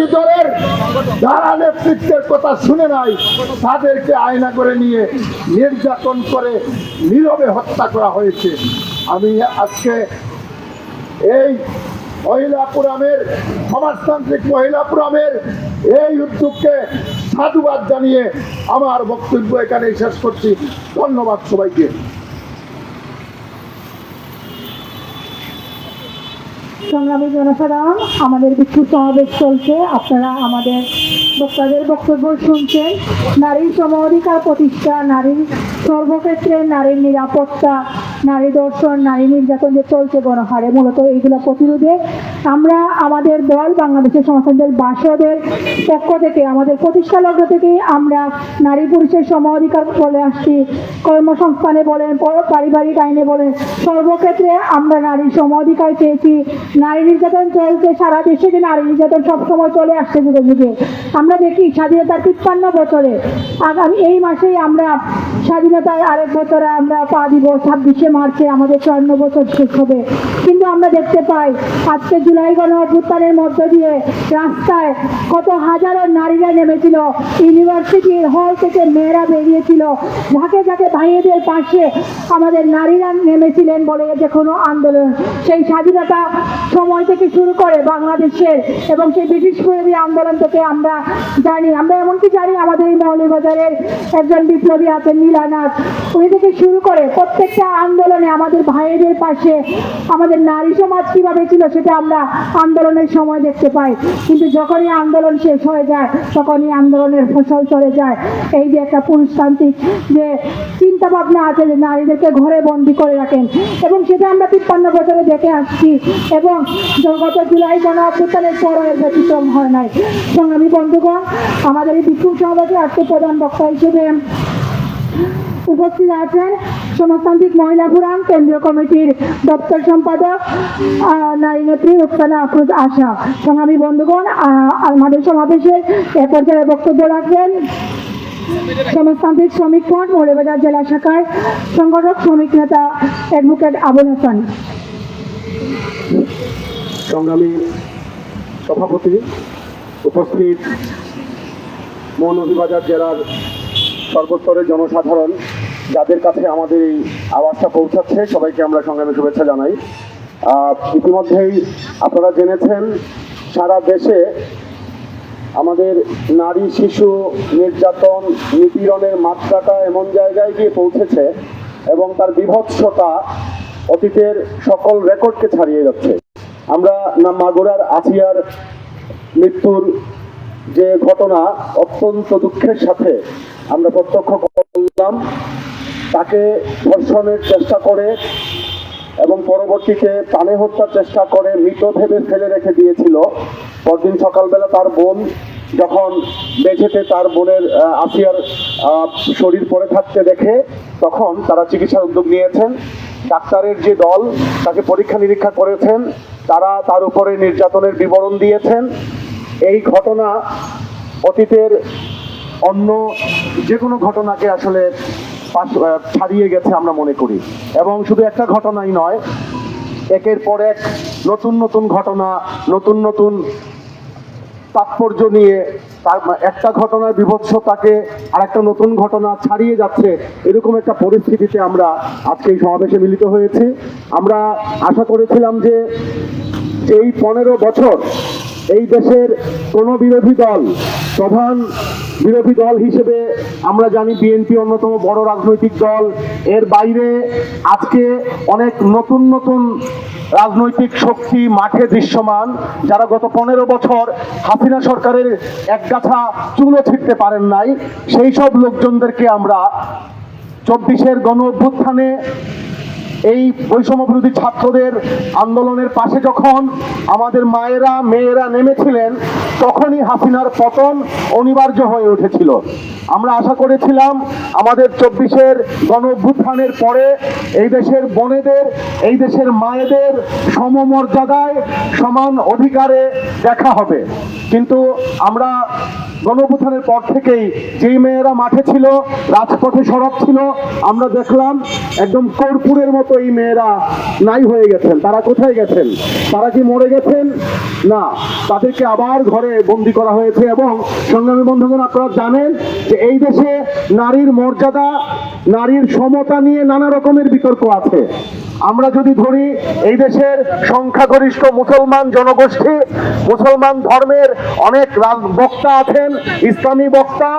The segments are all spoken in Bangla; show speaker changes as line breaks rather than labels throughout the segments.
বিরোধী দলের যারা নেতৃত্বের কথা শুনে নাই, তাদেরকে আয়না করে নিয়ে নির্যাতন করে নীরবে হত্যা করা হয়েছে। আমি আজকে এই মহিলাপুরামের, সমাজতান্ত্রিক মহিলাপুরামের এই উদ্যোগকে সাধুবাদ জানিয়ে আমার বক্তব্য এখানে শেষ করছি। ধন্যবাদ সবাইকে।
সংগ্রামী জনসাধারণ, আমাদের কিছু সমাবেশ চলছে। আপনারা আমাদের বক্তাদের বক্তব্য শুনছেন। নারীর সম অধিকার প্রতিষ্ঠা নারীর সর্বক্ষেত্রে নারীর নিরাপত্তা নারী দর্শন, নারী নির্যাতন যে চলছে গণহারে, মূলত এইগুলো প্রতিরোধে আমরা আমাদের দল, বাংলাদেশের সমাজের বাসদের পক্ষ থেকে, আমাদের প্রতিষ্ঠা লগ্ন থেকেই আমরা নারী পুরুষের সম অধিকার বলে আসছি, কর্মসংস্থানে বলেন পারিবারিক আইনে বলেন, সর্বক্ষেত্রে আমরা নারীর সম অধিকার চেয়েছি নারী নির্যাতন চলছে সারা দেশে, যে নারী নির্যাতন সবসময় চলে আসছে যুগে যুগে। আমরা দেখি স্বাধীনতার তিপ্পান্ন বছরে, আগামী এই মাসেই আমরা স্বাধীনতার আরেক বছরে আমরা পা দিব ছাব্বিশে মার্চে আমাদের চুয়ান্ন বছর শেষ হবে। কিন্তু আমরা দেখতে পাই, আজকে জুলাই গণ অভ্যুত্থানের মধ্য দিয়ে রাস্তায় কত হাজারো নারীরা নেমেছিল। ইউনিভার্সিটির হল থেকে মেয়েরা বেরিয়েছিল। ঝাঁকে ঝাঁকে ভাইয়েদের পাশে আমাদের নারীরা নেমেছিলেন বলে যে কোনো আন্দোলন। সেই স্বাধীনতা সময় থেকে শুরু করে বাংলাদেশের এবং সেই ব্রিটিশ বিরোধী আন্দোলন থেকে আমরা জানি। আমরা এমনকি জানি আমাদের এই মৌলভীবাজারের একজন বিপ্লবী আছেন নীলানাথ উনি থেকে শুরু করে প্রত্যেকটা আন্দোলনে আমাদের ভাইয়েদের পাশে আমাদের নারী সমাজ কীভাবে ছিল সেটা আমরা আন্দোলনের সময় দেখতে পাই। কিন্তু যখনই আন্দোলন শেষ হয়ে যায়, তখনই আন্দোলনের ফসল চলে যায়। এই যে একটা পুরুষতান্ত্রিক যে চিন্তা ভাবনা আছে যে নারীদেরকে ঘরে বন্দি করে রাখেন, এবং সেটা আমরা তিপ্পান্ন বছরে দেখে আসছি, এবং গত জুলাই গণ অভ্যুত্থানের পরও এর ব্যতিক্রম হয় নাই। সংগ্রামী বন্ধুগণ, আমাদের এই বিক্ষোভ সমাবেশে আজকে প্রধান বক্তা হিসেবে উপস্থিত আছেন সমাজতান্ত্রিক মহিলা ফোরাম, কেন্দ্রীয় কমিটির দপ্তর সম্পাদক নারী নেত্রী রুকসানা আফরোজ আশা। সংগ্রামী বন্ধুগণ আমাদের সমাবেশের এ পর্যায়ে বক্তব্য রাখবেন সমাজতান্ত্রিক শ্রমিক ফ্রন্ট মৌলবাজার জেলা শাখার সংগঠক, শ্রমিক নেতা অ্যাডভোকেট আবুল হাসান।
সংগ্রামী সভাপতি উপস্থিত মৌলভীবাজার জেলার সর্বস্তরের জনসাধারণ যাদের কাছে আমাদের এই আওয়াজটা পৌঁছাচ্ছে, সবাইকে আমরা সংগ্রামী শুভেচ্ছা জানাই। ইতিমধ্যেই আপনারা জেনেছেন, সারা দেশে আমাদের নারী, শিশু, নির্যাতন, নিপীড়নের মাত্রাটা এমন জায়গায় গিয়ে পৌঁছেছে এবং তার বিভৎসতা অতীতের সকল রেকর্ডকে ছাড়িয়ে যাচ্ছে। আমরা না মাগুরার আসিয়ার মৃত্যুর যে ঘটনা, অত্যন্ত দুঃখের সাথে আমরা প্রত্যক্ষ তাকে ধর্ষণের চেষ্টা করে এবং পরবর্তীতে প্রাণে হত্যার চেষ্টা করে মৃত ভেবে ফেলে রেখে দিয়েছিল। পরদিন সকালবেলা তার বোন যখন মেঝেতে তার বোনের আসিয়ার শরীর পড়ে থাকতে দেখে তখন তারা চিকিৎসার উদ্যোগ নিয়েছেন। ডাক্তারের যে দল, তাকে পরীক্ষা নিরীক্ষা করেছেন। তারা তার উপরে নির্যাতনের বিবরণ দিয়েছেন। এই ঘটনা অতীতের অন্য যে কোনো ঘটনাকে আসলে ছাড়িয়ে গেছে আমরা মনে করি। এবং শুধু একটা ঘটনাই নয়, একের পর এক নতুন নতুন ঘটনা, নতুন নতুন তাৎপর্য নিয়ে তার একটা ঘটনার বিভৎসতাকে আর একটা নতুন ঘটনা ছাড়িয়ে যাচ্ছে, এরকম একটা পরিস্থিতিতে আমরা আজকে এই সমাবেশে মিলিত হয়েছি। আমরা আশা করেছিলাম যে এই পনেরো বছর এই দেশের কোনো বিরোধী দল, প্রধান বিরোধী দল হিসেবে আমরা জানি বিএনপি অন্যতম বড় রাজনৈতিক দল। এর বাইরে আজকে অনেক নতুন নতুন রাজনৈতিক শক্তি মাঠে দৃশ্যমান, যারা গত পনেরো বছর হাসিনা সরকারের একগাছা চুলো ছিটতে পারেন নাই। সেই সব লোকজনদেরকে আমরা চব্বিশের গণ অভ্যুত্থানে এই বৈষম্য বিরোধী ছাত্রদের আন্দোলনের পাশে যখন আমাদের মায়েরা, মেয়েরা নেমেছিলেন, তখনই হাসিনার পতন অনিবার্য হয়ে উঠেছিল। আমরা আশা করেছিলাম আমাদের চব্বিশের গণ পরে এই দেশের বোনেদের, এই দেশের মায়েদের সমমর্যাদায় সমান অধিকারে দেখা হবে। কিন্তু আমরা গণঅভ্যুত্থানের পর থেকেই যেই মেয়েরা মাঠে ছিল, রাজপথে সড়ক ছিল, আমরা দেখলাম একদম কর্পূরের মতো এই মেয়েরা নাই হয়ে গেছেন। তারা কোথায় গেছেন? তারা কি মরে গেছেন? না। তাদেরকে আবার ঘরে বন্দি করা হয়েছে এবং সংগ্রামী বন্ধুগণ, আপনারা জানেন যে এই দেশে নারীর মর্যাদা, নারীর সমতা নিয়ে নানা রকমের বিতর্ক আছে। আমরা যদি ধরি এই দেশের সংখ্যাগরিষ্ঠ মুসলমান জনগোষ্ঠী, মুসলমান ধর্মের অনেক বক্তা আছেন, ইসলামী বক্তা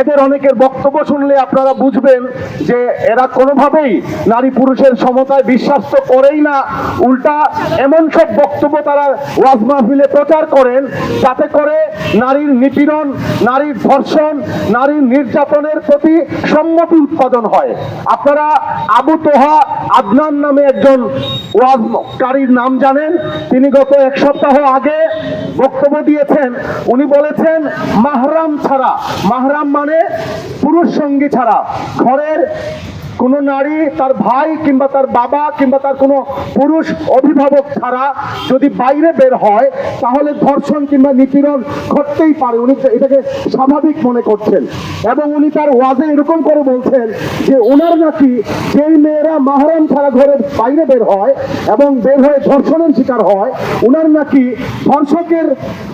এদের অনেকের বক্তব্য শুনলে আপনারা বুঝবেন যে এরা কোনোভাবেই নারী পুরুষের সমতায় বিশ্বাস তো করেই না। উল্টা এমন সব বক্তব্য তারা ওয়াজ মাহফিলে প্রচার করেন, যাতে করে নারীর নিপীড়ন, নারীর ধর্ষণ, নারীর নির্যাতনের প্রতি সম্মতি উৎপাদন হয়। আপনারা আবু তোহা আদনান নামে একজন ওয়াজকারীর নাম জানেন। তিনি গত এক সপ্তাহ আগে বক্তব্য দিয়েছেন। উনি বলেছেন, মাহরাম ছাড়া, মাহরাম মানে পুরুষ সঙ্গী ছাড়া। ঘরের কোনো নারী তার ভাই কিংবা তার বাবা কিংবা তার কোনো পুরুষ অভিভাবক ছাড়া যদি বাইরে বের হয়, তাহলে ধর্ষণ কিংবা নিপীড়ন ঘটতেই পারে। উনি এটাকে স্বাভাবিক মনে করছেন। এবং উনি তার ওয়াজে এরকম করে বলছেন যে ওনার নাকি যেই মেয়েরা মাহরাম ছাড়া ঘরের বাইরে বের হয় এবং বের হয়ে ধর্ষণের শিকার হয় ওনার নাকি ধর্ষকের,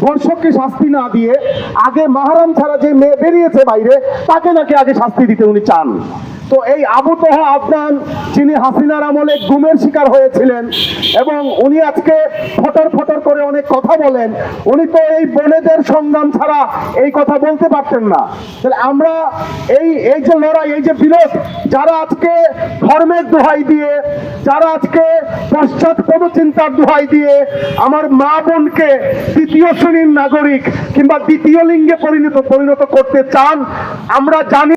ধর্ষককে শাস্তি না দিয়ে আগে মাহরাম ছাড়া যে মেয়ে বেরিয়েছে বাইরে, তাকে নাকি আগে শাস্তি দিতে উনি চান। তো এই আবু তোহা আফগান, যিনি হাসিনার আমলে গুমের শিকার হয়েছিলেন এবং উনি আজকে ফটর ফটর করে অনেক কথা বলেন, উনি তো এই বোনেদের সংগ্রাম ছাড়া এই কথা বলতে পারতেন না। তাহলে আমরা এই এই যে লড়াই, এই যে বিরোধ, যারা আজকে ধর্মের দোহাই দিয়ে, যারা আজকে পশ্চাৎপদ চিন্তার দোহাই দিয়ে আমার মা বোনকে তৃতীয় শ্রেণির নাগরিক কিংবা দ্বিতীয় লিঙ্গে পরিণত পরিণত করতে চান, আমরা জানি